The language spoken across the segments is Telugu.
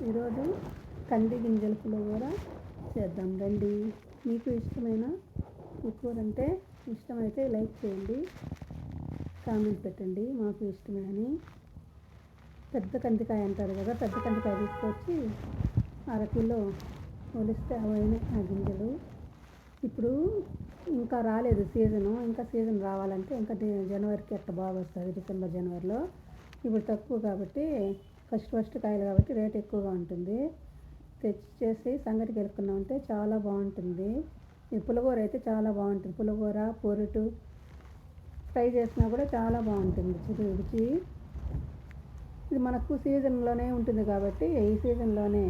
ఈరోజు కంది గింజల పులిహోర చేద్దాం. రండి. మీకు ఇష్టమైన ఈ కూర అంటే ఇష్టమైతే లైక్ చేయండి కామెంట్ పెట్టండి. మాకు ఇష్టమే అని పెద్ద కందికాయ అంటారు కదా పెద్ద కందికాయ తీసుకొచ్చి అరకిలో ఒలిస్తే అవైన ఆ గింజలు. ఇప్పుడు ఇంకా రాలేదు సీజను ఇంకా సీజన్ రావాలంటే ఇంకా జనవరికి అట్ట బాగా వస్తుంది డిసెంబర్ జనవరిలో. ఇప్పుడు తక్కువ కాబట్టి ఫస్ట్ ఫస్ట్ కాయలు కాబట్టి రేట్ ఎక్కువగా ఉంటుంది. తెచ్చి చేసి సంగటికి వెళ్తున్నామంటే చాలా బాగుంటుంది. ఈ పులిహోర అయితే చాలా బాగుంటుంది. పులిహోర పొరుటు ఫ్రై చేసినా కూడా చాలా బాగుంటుంది. రుచి రుచి. ఇది మనకు సీజన్లోనే ఉంటుంది కాబట్టి ఈ సీజన్లోనే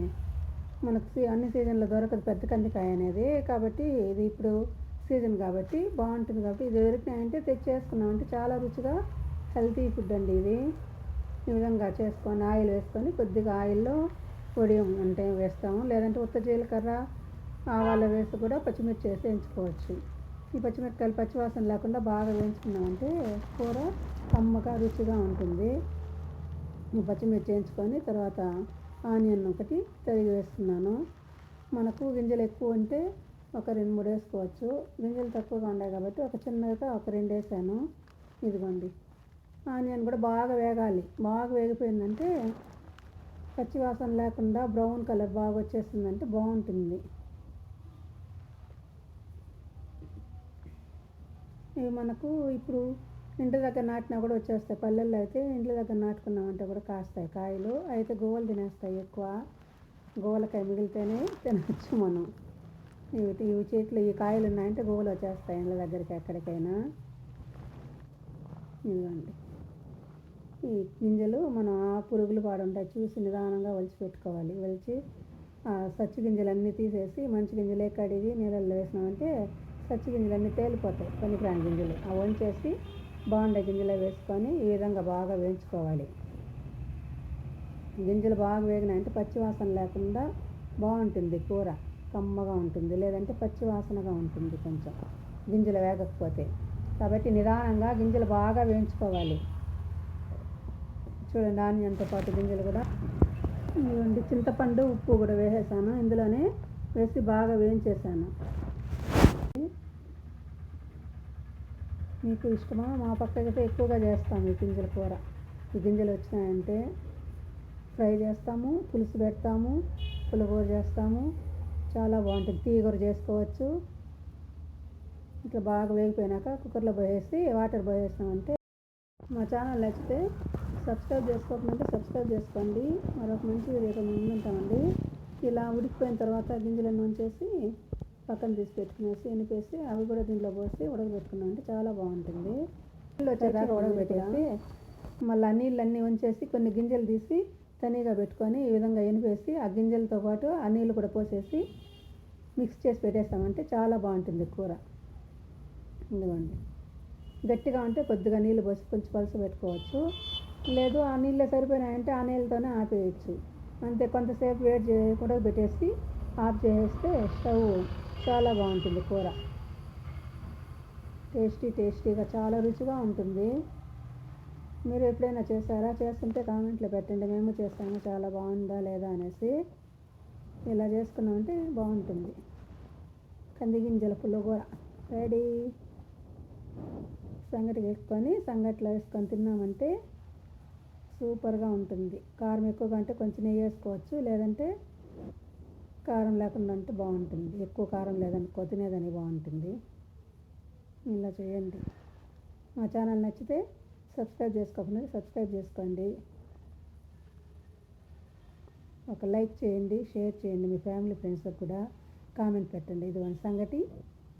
మనకు సీ- అన్ని సీజన్లో దొరకదు పెద్ద కందికాయ అనేది. కాబట్టి ఇది ఇప్పుడు సీజన్ కాబట్టి బాగుంటుంది కాబట్టి ఇది దొరికినాయంటే తెచ్చేసుకున్నామంటే చాలా రుచిగా హెల్తీ ఫుడ్ అండి ఇది. ఈ విధంగా చేసుకొని ఆయిల్ వేసుకొని కొద్దిగా ఆయిల్లో పొడియం అంటే వేస్తాము. లేదంటే ఉత్త జీలకర్ర ఆవాలు వేసి కూడా పచ్చిమిర్చి వేసి వేయించుకోవచ్చు. ఈ పచ్చిమిరపకాయలు పచ్చివాసన లేకుండా బాగా వేయించుకున్నామంటే కూర కమ్మగా రుచిగా ఉంటుంది. పచ్చిమిర్చి వేయించుకొని తర్వాత ఆనియన్ ఒకటి తరిగి వేస్తున్నాను. మనకు గింజలు ఎక్కువ ఉంటే ఒక రెండు మూడు వేసుకోవచ్చు. గింజలు తక్కువగా ఉన్నాయి కాబట్టి ఒక చిన్నగా ఒక రెండు వేసాను. ఇదిగోండి. ఆనియన్ కూడా బాగా వేగాలి. బాగా వేగిపోయిందంటే పచ్చివాసన లేకుండా బ్రౌన్ కలర్ బాగా వచ్చేసిందంటే బాగుంటుంది. ఇవి మనకు ఇప్పుడు ఇంటి దగ్గర నాటినా కూడా వచ్చేస్తాయి. పల్లెల్లో అయితే ఇంటి దగ్గర నాటుకున్నామంటే కూడా కాస్తాయి. కాయలు అయితే గోవలు తినేస్తాయి ఎక్కువ. గోవలకాయ మిగిలితేనే తినచ్చు మనం. ఇవి ఇవి చెట్లు ఈ కాయలు ఉన్నాయంటే గోవలు వచ్చేస్తాయి ఇండ్ల దగ్గరికి ఎక్కడికైనా. ఇదిగోండి. ఈ గింజలు మనం ఆ పురుగులు పాడుంటాయి. చూసి నిదానంగా వలిచి పెట్టుకోవాలి. వలిచి ఆ సచ్చి గింజలన్నీ తీసేసి మంచి గింజలే కడిగి నీళ్ళల్లో వేసినామంటే సచ్చి గింజలన్నీ తేలిపోతాయి. పనికిరాని గింజలు. అవి వంచేసి బాగుండే గింజలు వేసుకొని ఈ విధంగా బాగా వేయించుకోవాలి. గింజలు బాగా వేగినాయంటే పచ్చివాసన లేకుండా బాగుంటుంది కూర. కమ్మగా ఉంటుంది. లేదంటే పచ్చివాసనగా ఉంటుంది కొంచెం. గింజలు వేగకపోతే. కాబట్టి నిదానంగా గింజలు బాగా వేయించుకోవాలి. చూడండి ఆనియన్తో పాటు గింజలు కూడా. ఇవ్వండి చింతపండు ఉప్పు కూడా వేసేసాను. ఇందులోనే వేసి బాగా వేయించేసాను. మీకు ఇష్టమా? మా పక్కకైతే ఎక్కువగా చేస్తాము ఈ గింజల కూర. ఈ గింజలు వచ్చినాయంటే ఫ్రై చేస్తాము పులుసు పెడతాము పులిహోర చేస్తాము. చాలా బాగుంటుంది. తీగూర చేసుకోవచ్చు. ఇట్లా బాగా వేగిపోయినాక కుక్కర్లో పోయేసి వాటర్ పోయేసామంటే మా ఛానల్ నచ్చితే సబ్స్క్రైబ్ చేసుకోకపోతే సబ్స్క్రైబ్ చేసుకోండి. మరొక మంచి వీడియోతో మేము ఉంటామండి. ఇలా ఉడికిపోయిన తర్వాత గింజలను ఉంచేసి పక్కన తీసి పెట్టుకునేసి ఎనిపేసి అవి కూడా దీంట్లో పోసి ఉడకబెట్టుకున్నామంటే చాలా బాగుంటుంది. నీళ్ళు వచ్చేదాకా ఉడకబెట్టేసి మళ్ళీ ఆ నీళ్ళన్నీ ఉంచేసి కొన్ని గింజలు తీసి తనీగా పెట్టుకొని ఈ విధంగా ఎనిపేసి ఆ గింజలతో పాటు ఆ నీళ్ళు కూడా పోసేసి మిక్స్ చేసి పెట్టేస్తామంటే చాలా బాగుంటుంది కూర. ఇదిగోండి. గట్టిగా ఉంటే కొద్దిగా నీళ్ళు పోసి కొంచెం పలుస పెట్టుకోవచ్చు. లేదు ఆ నీళ్ళే సరిపోయినాయంటే ఆ నీళ్ళతోనే ఆపేయచ్చు. అంతే కొంతసేపు వేడి చేయకుండా పెట్టేసి ఆఫ్ చేసేస్తే స్టవ్ చాలా బాగుంటుంది కూర. టేస్టీ టేస్టీగా చాలా రుచిగా ఉంటుంది. మీరు ఎప్పుడైనా చేస్తారా చేస్తుంటే కామెంట్లో పెట్టండి. మేము చేస్తాము చాలా బాగుందా లేదా అనేసి. ఇలా చేసుకున్నామంటే బాగుంటుంది. కంది గింజల కూర. రెడీ. సంగటి వేసుకొని సంగట్లో వేసుకొని తిన్నామంటే సూపర్గా ఉంటుంది. కారం ఎక్కువగా అంటే కొంచెం నెయ్యి వేసుకోవచ్చు లేదంటే కారం లేకుండా అంటే బాగుంటుంది. ఎక్కువ కారం లేదనుకో తినేదని బాగుంటుంది. ఇలా చేయండి. మా ఛానల్ నచ్చితే సబ్స్క్రైబ్ చేసుకోకుండా సబ్స్క్రైబ్ చేసుకోండి. ఒక లైక్ చేయండి షేర్ చేయండి. మీ ఫ్యామిలీ ఫ్రెండ్స్కి కూడా కామెంట్ పెట్టండి. ఇది సంగటి